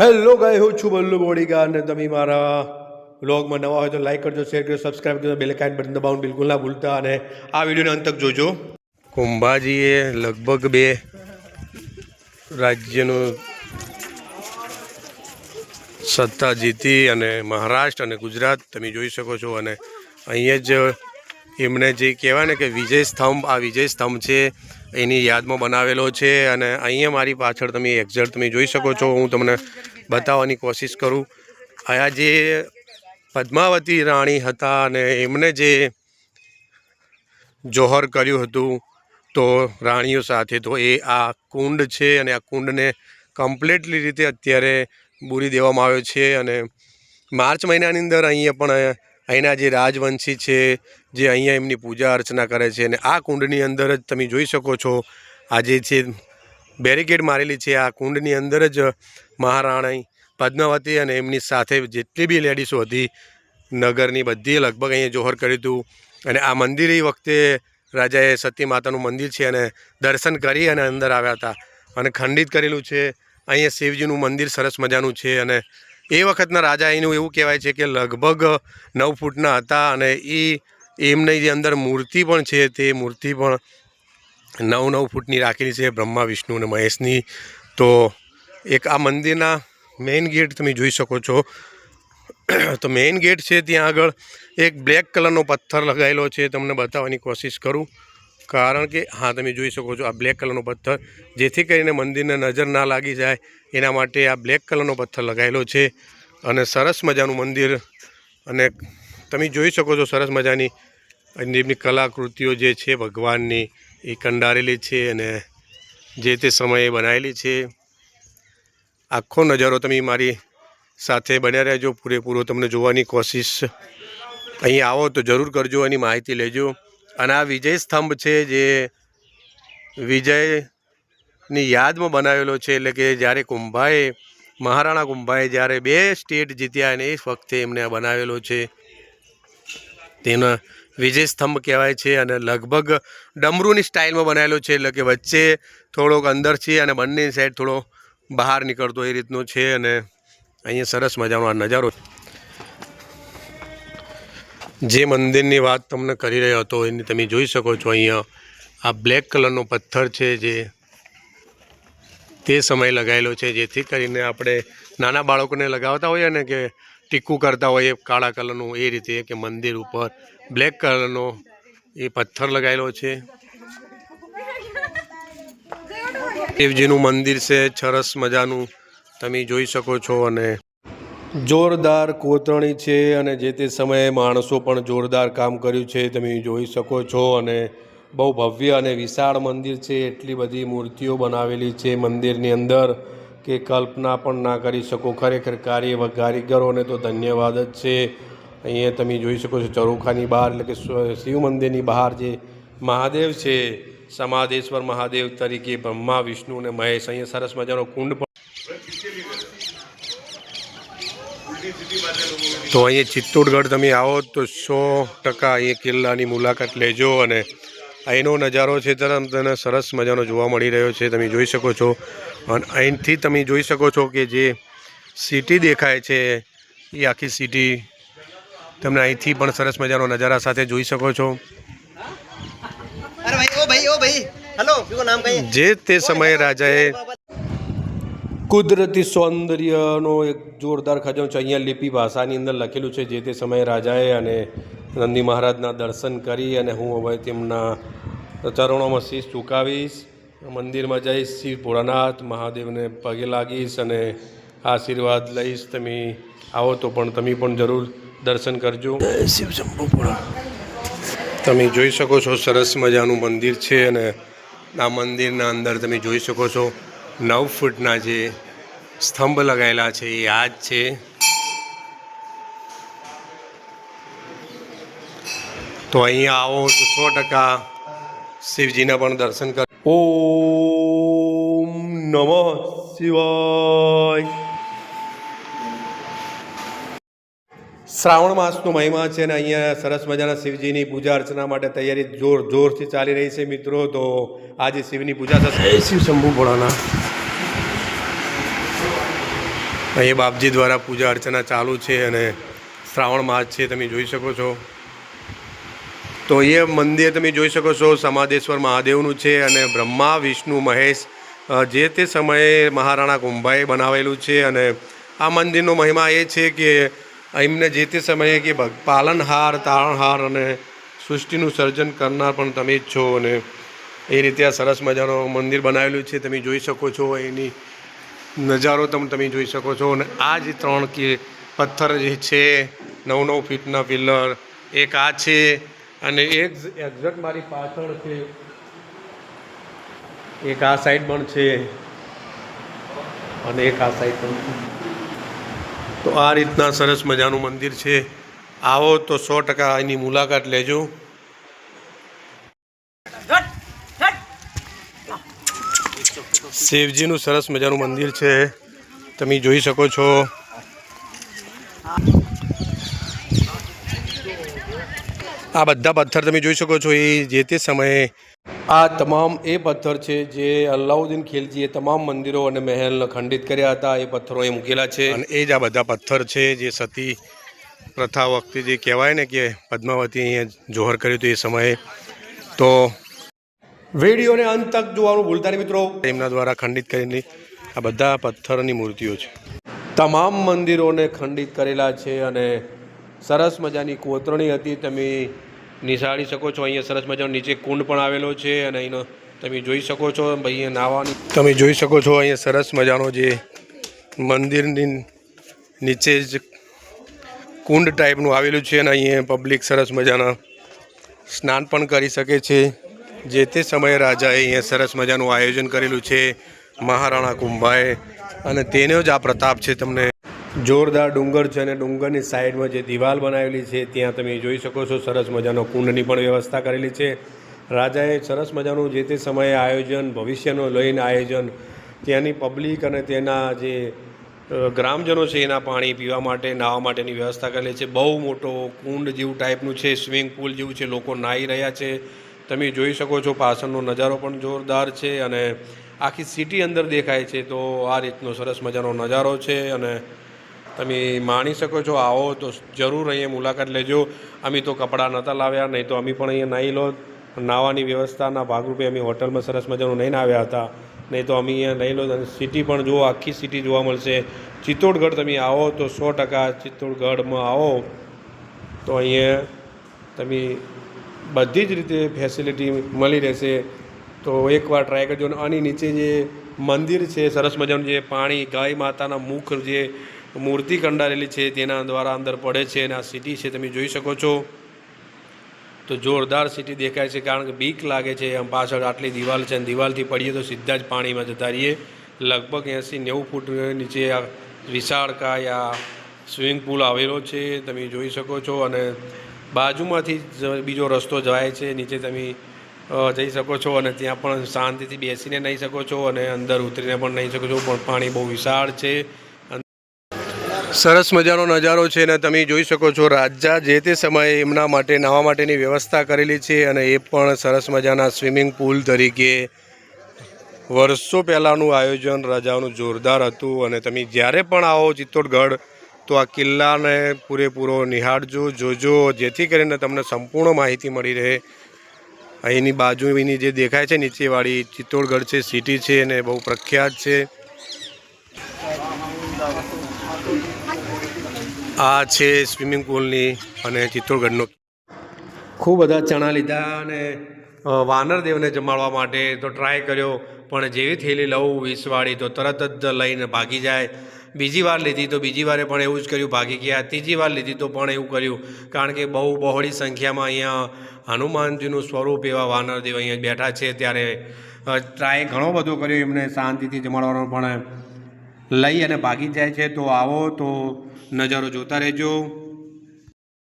Hello ગાય, હું છું બલ્લુ બોડીગા અને તમે મારા વ્લોગમાં નવા હોય તો લાઈક કરજો, શેર કરજો સબસ્ક્રાઈબ કરજો, બેલ આઇકન બટન દબાવવાનું બિલકુલ ના ભૂલતા અને આ વિડીયોને અંત તક જોજો. કુંભાજીએ લગભગ બે રાજ્યનું સત્તા જીતી અને મહારાષ્ટ્ર અને ગુજરાત તમે જોઈ શકો છો અને અહીંયા જ એમને જે કહેવાય ને કે વિજય સ્તંભ, આ વિજય સ્તંભ છે, એની યાદમાં બનાવેલો છે અને અહીંયા મારી પાછળ તમે એક્ઝેક્ટ તમે જોઈ શકો છો, હું તમને બતાવવાની કોશિશ કરું. આ જે પદ્માવતી રાણી હતા અને એમને જે જોહર કર્યું હતું, તો રાણીઓ સાથે, તો એ આ કુંડ છે અને આ કુંડને કમ્પ્લીટલી રીતે અત્યારે બૂરી દેવામાં આવ્યો છે અને માર્ચ મહિનાની અંદર અહીંયા પણ અહીંના જે રાજવંશી છે, જે અહીંયા એમની પૂજા અર્ચના કરે છે અને આ કુંડની અંદર જ તમે જોઈ શકો છો, આજે છે બેરિકેડ મારેલી છે, આ કુંડની અંદર જ મહારાણી પદ્માવતી અને એમની સાથે જેટલી બી લેડીઝો હતી, નગરની બધી લગભગ અહીંયા જોહર કર્યું હતું અને આ મંદિર એ વખતે રાજાએ સતી માતાનું મંદિર છે અને દર્શન કરી અને અંદર આવ્યા હતા અને ખંડિત કરેલું છે, અહીંયા શિવજીનું મંદિર સરસ મજાનું છે અને એ વખતના રાજા એનું એવું કહેવાય છે કે લગભગ નવ ફૂટના હતા અને એ એમની જે અંદર મૂર્તિ પણ છે તે મૂર્તિ પણ નવ નવ ફૂટની રાખેલી છે બ્રહ્મા, વિષ્ણુ અને મહેશની. તો એક આ મંદિરના મેઇન ગેટ તમે જોઈ શકો છો. તો મેઇન ગેટ છે ત્યાં આગળ એક બ્લેક કલરનો પથ્થર લગાવેલો છે. તમને બતાવવાની કોશિશ કરું. કારણ કે, હા, તમે જોઈ શકો છો આ બ્લેક કલરનો પથ્થર. જેથી કરીને મંદિરને નજર ના લાગી જાય, એના માટે આ બ્લેક કલરનો પથ્થર લગાવેલો છે. અને સરસ મજાનું મંદિર. અને તમે જોઈ શકો છો સરસ મજાની એમની કલાકૃતિઓ જે છે ભગવાનની, એ કંડારેલી છે અને જે તે સમયે બનાવેલી છે. આખો નજારો તમે મારી સાથે બન્યા રહેજો. પૂરેપૂરો તમને જોવાની કોશિશ. અહીં આવો તો જરૂર કરજો, એની માહિતી લેજો. અને આ વિજય સ્તંભ છે જે વિજયની યાદમાં બનાવેલો છે, એટલે કે જ્યારે કુંભાએ, મહારાણા કુંભાએ જ્યારે બે સ્ટેટ જીત્યા અને એ વખતે એમને બનાવેલો છે. તેનો વિજય સ્તંભ કહેવાય છે અને લગભગ ડમરૂની સ્ટાઇલમાં બનાવેલો છે, એટલે કે વચ્ચે થોડોક અંદર છે અને બંને સાઈડ થોડો બહાર નીકળતો એ રીતનો છે અને અહીંયા સરસ મજાનો આ નજારો જે મંદિરની વાત તમને કરી રહ્યો હતો, એની તમે જોઈ શકો છો અહીંયા. આ બ્લેક કલરનો પથ્થર છે જે તે સમયે લગાવેલો છે, જેથી કરીને આપણે નાના બાળકોને લગાવતા હોઈએ ને કે ટીકું કરતા હોઈએ, કાળા કલરનું એ રીતે કે મંદિર ઉપર બ્લેક કલરનો એ પથ્થર લગાવેલો છે. દેવજીનું મંદિર છે, સરસ મજાનું. તમે જોઈ શકો છો અને જોરદાર કોતરણી છે અને જે તે સમયે માણસો પણ જોરદાર કામ કર્યું છે, તમે જોઈ શકો છો. અને બહુ ભવ્ય અને વિશાળ મંદિર છે, એટલી બધી મૂર્તિઓ બનાવેલી છે મંદિરની અંદર કે કલ્પના પણ ના કરી શકો. ખરેખર કાર્ય કારીગરોને તો ધન્યવાદ જ છે. અહીંયા તમે જોઈ શકો છો ચરોખાની બહાર, એટલે કે શિવ મંદિરની બહાર જે મહાદેવ છે, સમાધેશ્વર મહાદેવ તરીકે બ્રહ્મા, વિષ્ણુ અને મહેશ, અહીંયા સરસ મજાનો કુંડ પણ તો અહીંયા ચિત્તોડગઢ તમે આવો તો સો ટકા અહીંયા કિલ્લાની મુલાકાત લેજો અને અહીંનો નજારો છે તરફ તને સરસ મજાનો જોવા મળી રહ્યો છે તમે જોઈ શકો છો. અને અહીંથી તમે જોઈ શકો છો કે જે સિટી દેખાય છે એ આખી સિટી તમને અહીંથી પણ સરસ મજાનો નજારા સાથે જોઈ શકો છો. જે તે સમયે રાજાએ કુદરતી સૌંદર્યનો એક જોરદાર ખજાનો છે. અહીંયા લિપિ ભાષાની અંદર લખેલું છે જે તે સમયે રાજાએ અને નંદી મહારાજના દર્શન કરી અને હું હવે તેમના ચરણોમાં શીશ ચૂકાવીશ મંદિરમાં જઈશ શિવ ભોળાનાથ મહાદેવને પગે લાગીશ અને આશીર્વાદ લઈશ. તમે આવો તો પણ તમે પણ જરૂર દર્શન કરજો. શિવ શંભુ તમે જોઈ શકો છો સરસ મજાનું મંદિર છે અને આ મંદિરના અંદર તમે જોઈ શકો છો નવ ફૂટના જે સ્તંભ લગાવેલા છે, એ આ છે. તો અહીંયા આવો, તો સો ટકા શિવજીના પણ દર્શન કર ઓમ નમઃ શિવાય. શ્રાવણ માસનો મહિમા છે ને અહીંયા સરસ મજાના શિવજીની પૂજા અર્ચના માટે તૈયારી જોર જોરથી ચાલી રહી છે મિત્રો. તો આજે શિવની પૂજા થશે. શિવ શંભુ ભોળાના અહીં બાપજી દ્વારા પૂજા અર્ચના ચાલુ છે અને શ્રાવણ માસ છે, તમે જોઈ શકો છો. તો એ મંદિર તમે જોઈ શકો છો, સમાદેશ્વર મહાદેવનું છે અને બ્રહ્મા, વિષ્ણુ, મહેશ જે તે સમયે મહારાણા કુંભાએ બનાવેલું છે અને આ મંદિરનો મહિમા એ છે કે એમને જે તે સમયે કે પાલનહાર, તારણહાર અને સૃષ્ટિનું સર્જન કરનાર પણ તમે જ છો અને એ રીતે આ સરસ મજાનું મંદિર બનાવેલું છે, તમે જોઈ શકો છો એની નજારો તમે તમે જોઈ શકો છો અને આ જે ત્રણ કે પથ્થર જે છે, નવ નવ ફીટના પિલ્લર એક આ છે અને એક એક્ઝેક્ટ મારી પાછળ છે, એક આ સાઈડ પણ છે અને એક આ સાઈડ પણ તો આ રીતના સરસ મજાનું મંદિર છે. આવો તો સો ટકા એની મુલાકાત લેજો. શિવજીનું સરસ મજાનું મંદિર છે. તમે જોઈ શકો છો. આ બધા પથ્થર તમે જોઈ શકો છો એ જે તે સમયે. આ તમામ એ પથ્થર છે જે અલાઉદ્દીન ખિલજીએ તમામ મંદિરો અને મહેલને ખંડિત કર્યા હતા. એ પથ્થરો અહીં મૂકેલા છે. અને એ જ આ બધા પથ્થર છે જે સતી પ્રથા વખતે જે કહેવાય ને કે પદ્માવતી અહીંયા જોહર કર્યું હતું એ સમયે. તો વિડીયોને અંત તક જોવાનું ભૂલતા નહીં મિત્રો. એમના દ્વારા ખંડિત કરેલી આ બધા પથ્થરની મૂર્તિઓ છે. તમામ મંદિરોને ખંડિત કરેલા છે અને સરસ મજાની કોતરણી હતી. તમે નિશાળી શકો છો. અહીંયા સરસ મજાનો નીચે કુંડ પણ આવેલો છે અને અહીંનો તમે જોઈ શકો છો. અહીંયા નાહવાની તમે જોઈ શકો છો અહીંયા સરસ મજાનો જે મંદિરની નીચે જ કુંડ ટાઈપનું આવેલું છે અને અહીંયા પબ્લિક સરસ મજાના સ્નાન પણ કરી શકે છે. જે તે સમયે રાજાએ અહીંયા સરસ મજાનું આયોજન કરેલું છે, મહારાણા કુંભાએ. અને તેનો જ આ પ્રતાપ છે તમને. જોરદાર ડુંગર છે અને ડુંગરની સાઈડમાં જે દિવાલ બનાવેલી છે, ત્યાં તમે જોઈ શકો છો સરસ મજાનો કુંડની પણ વ્યવસ્થા કરેલી છે. રાજાએ સરસ મજાનું જે તે સમયે આયોજન, ભવિષ્યનું લઈને આયોજન, ત્યાંની પબ્લિક અને તેના જે ગ્રામજનો છે એના પાણી પીવા માટે, નાહવા માટેની વ્યવસ્થા કરેલી છે. બહુ મોટો કુંડ જેવું ટાઈપનું છે સ્વિમિંગ પુલ જેવું છે, લોકો નાહી રહ્યા છે. તમે જોઈ શકો છો પાછળનો નજારો પણ જોરદાર છે અને આખી સિટી અંદર દેખાય છે તો આ રીતનો સરસ મજાનો નજારો છે અને તમે માણી શકો છો, આવો તો જરૂર અહીંયા મુલાકાત લેજો. અમે તો કપડાં નહોતા લાવ્યા, નહીં તો અમે પણ અહીંયા નાહી લો. નાહવાની વ્યવસ્થાના ભાગરૂપે અમે હોટલમાં સરસ મજાનું નહીં આવ્યા હતા. નહીં તો અમે અહીંયા લઈ લો અને સિટી પણ જુઓ, આખી સિટી જોવા મળશે. ચિત્તોડગઢ તમે આવો તો સો ટકા ચિત્તોડગઢમાં આવો. તો અહીંયા તમે બધી જ રીતે ફેસિલિટી મળી રહેશે. તો એકવાર ટ્રાય કરજો. અને આની નીચે જે મંદિર છે, સરસ મજાનું જે પાણી, ગાય માતાના મુખ જે મૂર્તિ કંડારેલી છે, તેના દ્વારા અંદર પડે છે અને આ સિટી છે, તમે જોઈ શકો છો. તો જોરદાર સિટી દેખાય છે, કારણ કે બીક લાગે છે. આમ પાછળ આટલી દિવાલ છે અને દિવાલથી પડીએ તો સીધા જ પાણીમાં જતા રહીએ. લગભગ એંસી નેવું ફૂટ નીચે આ વિશાળકાય આ સ્વિમિંગ પુલ આવેલો છે, તમે જોઈ શકો છો. અને બાજુમાંથી બીજો રસ્તો જાય છે, નીચે તમે જઈ શકો છો અને ત્યાં પણ શાંતિથી બેસીને નહીં શકો છો અને અંદર ઉતરીને પણ નહીં શકો છો, પણ પાણી બહુ વિશાળ છે. સરસ મજાનો નજારો છે અને તમે જોઈ શકો છો, રાજા જે તે સમયે એમના માટે નાહવા માટેની વ્યવસ્થા કરેલી છે અને એ પણ સરસ મજાના સ્વિમિંગ પુલ તરીકે. વર્ષો પહેલાંનું આયોજન રાજાઓનું જોરદાર હતું અને તમે જ્યારે પણ આવો, ચિત્તોડગઢ તો આ કિલ્લાને પૂરેપૂરો નિહાળજો, જોજો, જેથી કરીને તમને સંપૂર્ણ માહિતી મળી રહે. અહીંની બાજુ એની જે દેખાય છે, નીચેવાળી ચિત્તોડગઢ છે, સિટી છે, અને બહુ પ્રખ્યાત છે. આ છે સ્વિમિંગ પુલની અને ચિત્તોડગઢનો. ખૂબ બધા ચણા લીધા અને વાનરદેવને જમાડવા માટે તો ટ્રાય કર્યો, પણ જેવી થેલી લઉં, વીસવાળી, તો તરત જ લઈને ભાગી જાય. બીજી વાર લીધી તો બીજી વારે પણ એવું જ કર્યું, ભાગી ગયા. ત્રીજી વાર લીધી તો પણ એવું કર્યું. કારણ કે બહુ બહોળી સંખ્યામાં અહીંયા હનુમાનજીનું સ્વરૂપ એવા વાનરદેવ અહીંયા બેઠા છે. ત્યારે ટ્રાય ઘણો બધો કર્યો, એમને શાંતિથી જમાડવાનો પણ લઈ અને ભાગી જાય છે. તો આવો, તો નજારો જોતા રહેજો.